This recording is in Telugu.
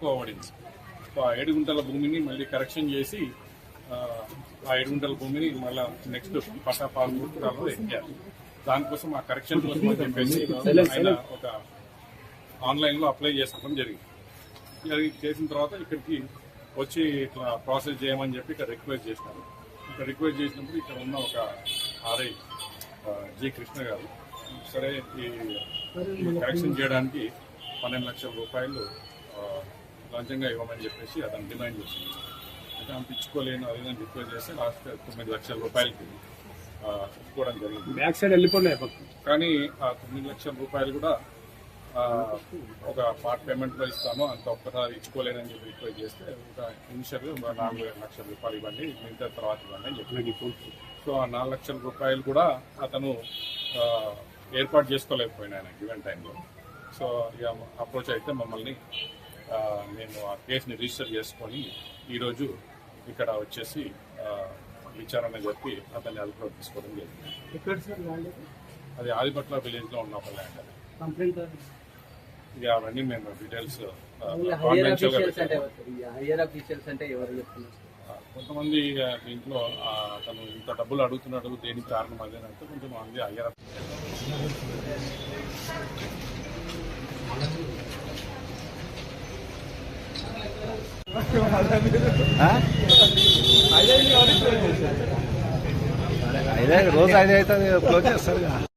పడింది. ఆ ఏడు గుంటల భూమిని మళ్ళీ కరెక్షన్ చేసి ఆ, ఏడు గుంటల భూమిని మళ్ళీ నెక్స్ట్ పట్టా పాలు ఎక్కారు. దానికోసం ఆ కరెక్షన్ కోసం అని చెప్పేసి ఆయన ఒక ఆన్లైన్లో అప్లై చేసుకోవడం జరిగింది. జరిగి చేసిన తర్వాత ఇక్కడికి వచ్చి ఇట్లా ప్రాసెస్ చేయమని చెప్పి ఇక్కడ రిక్వెస్ట్ చేసినారు ఇక్కడ రిక్వెస్ట్ చేసినప్పుడు ఇక్కడ ఉన్న ఒక ఆర్ఐ జి కృష్ణ గారు సరే ఈ కరెక్షన్ చేయడానికి పన్నెండు లక్షల రూపాయలు లంచంగా ఇవ్వమని చెప్పేసి అతను డిమాండ్ చేసింది. అయితే అంత ఇచ్చుకోలేను అదే రిక్వెస్ట్ చేస్తే లాస్ట్ తొమ్మిది లక్షల రూపాయలకి ఇచ్చుకోవడం జరిగింది. బ్యాక్ సైడ్ పక్కన కానీ ఆ తొమ్మిది లక్షల రూపాయలు కూడా ఒక పార్ట్ పేమెంట్లో ఇస్తాను అంత ఒక్కసారి ఇచ్చుకోలేనని చెప్పి రిక్వెస్ట్ చేస్తే ఒక ఇనిషియల్ నాలుగు లక్షల రూపాయలు ఇవ్వండి మిగతా తర్వాత ఇవ్వండి అని చెప్పి సో ఆ నాలుగు లక్షల రూపాయలు కూడా అతను ఏర్పాటు చేసుకోలేకపోయినా ఆయన గివెన్ టైంలో సో ఇక అప్రోచ్ అయితే మమ్మల్ని ఆ, నేను ఆ కేసుని రిజిస్టర్ చేసుకొని ఈరోజు ఇక్కడ వచ్చేసి ఆ, విచారణ చెప్పి అతన్ని అదుపులో తీసుకోవడం జరిగింది. అది ఆదిపట్ల విలేజ్లో ఉన్న ఒక ల్యాండ్ అది. కంప్లైంట్ ఇక అవన్నీ మేము డీటెయిల్స్ కొంతమంది ఇక దీంట్లో అతను ఇంత డబ్బులు అడుగుతున్నాడు దేనికి కారణం అదేనంటే కొంచెం మంది అయ్యారు ఐదు రోజు ఐదు అవుతుంది క్లోజ్ చేస్తారు